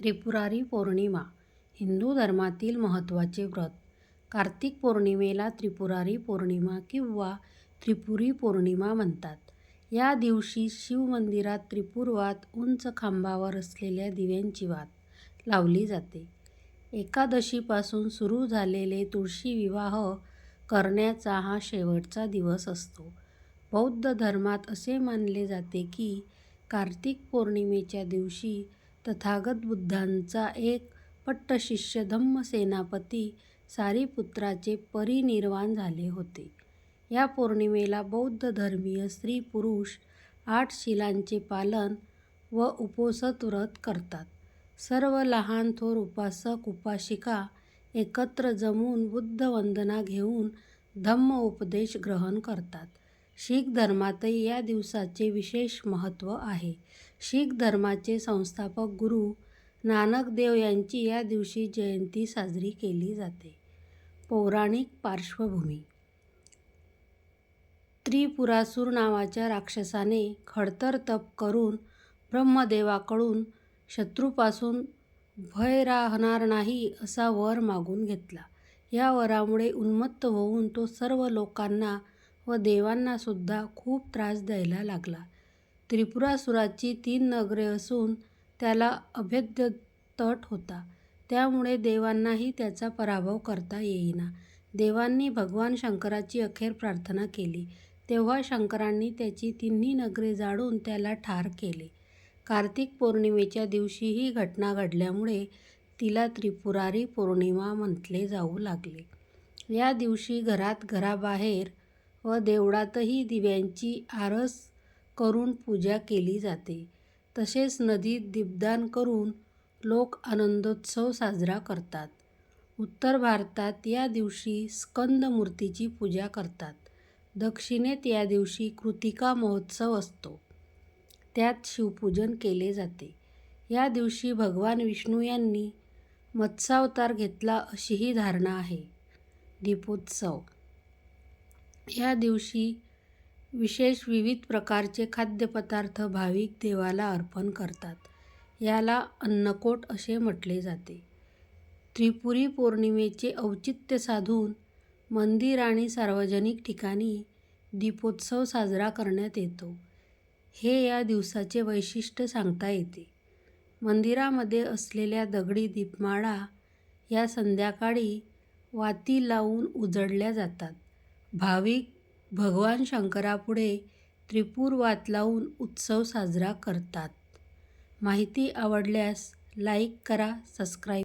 त्रिपुरारी पौर्णिमा हिंदू धर्मातील महत्त्वाचे व्रत कार्तिक पौर्णिमेला त्रिपुरारी पौर्णिमा किंवा त्रिपुरी पौर्णिमा म्हणतात. या दिवशी शिवमंदिरात त्रिपुरवात उंच खांबावर असलेल्या दिव्यांची वात लावली जाते. एकादशीपासून सुरू झालेले तुळशी विवाह करण्याचा हा शेवटचा दिवस असतो. बौद्ध धर्मात असे मानले जाते की कार्तिक पौर्णिमेच्या दिवशी तथागत बुद्धांचा एक पट्टशिष्य धम्म सेनापती सारीपुत्राचे परिनिर्वाण झाले होते. या पौर्णिमेला बौद्ध धर्मीय स्त्री-पुरुष आठ शिलांचे पालन व उपोसत व्रत करतात. सर्व लहान-थोर उपासक-उपासिका एकत्र जमून बुद्ध-वंदना घेऊन धम्म उपदेश ग्रहण करतात. शीख धर्मातही या दिवसाचे विशेष महत्त्व आहे. शीख धर्माचे संस्थापक गुरु नानक देव यांची या दिवशी जयंती साजरी केली जाते. पौराणिक पार्श्वभूमी त्रिपुरासूर नावाच्या राक्षसाने खडतर तप करून ब्रह्मदेवाकडून शत्रूपासून भय राहणार नाही असा वर मागून घेतला. या वरामुळे उन्मत्त होऊन तो सर्व लोकांना व देवांनासुद्धा खूप त्रास द्यायला लागला. त्रिपुरासुराची तीन नगरे असून त्याला अभेद्य तट होता. त्यामुळे देवांनाही त्याचा पराभव करता येईना. देवांनी भगवान शंकराची अखेर प्रार्थना केली तेव्हा शंकरांनी त्याची तिन्ही नगरे जाळून त्याला ठार केले. कार्तिक पौर्णिमेच्या दिवशी ही घटना घडल्यामुळे तिला त्रिपुरारी पौर्णिमा म्हटले जाऊ लागले. या दिवशी घरात, घराबाहेर व देवळातही दिव्यांची आरस करून पूजा केली जाते. तसेच नदीत दीपदान करून लोक आनंदोत्सव साजरा करतात. उत्तर भारतात या दिवशी स्कंद मूर्तीची पूजा करतात. दक्षिणेत या दिवशी कृतिका महोत्सव असतो. त्यात शिवपूजन केले जाते. या दिवशी भगवान विष्णू यांनी मत्स्यावतार घेतला अशीही धारणा आहे. दीपोत्सव या दिवशी विशेष विविध प्रकारचे खाद्यपदार्थ भाविक देवाला अर्पण करतात. याला अन्नकोट असे म्हटले जाते. त्रिपुरी पौर्णिमेचे औचित्य साधून मंदिर आणि सार्वजनिक ठिकाणी दीपोत्सव साजरा करण्यात येतो. हे या दिवसाचे वैशिष्ट्य सांगता येते. मंदिरामध्ये असलेल्या दगडी दीपमाळा या संध्याकाळी वाती लावून उजळल्या जातात. भाविक भगवान शंकरापुढे त्रिपूर वात लावून उत्सव साजरा करतात. माहिती आवडल्यास लाईक करा, सबस्क्राईब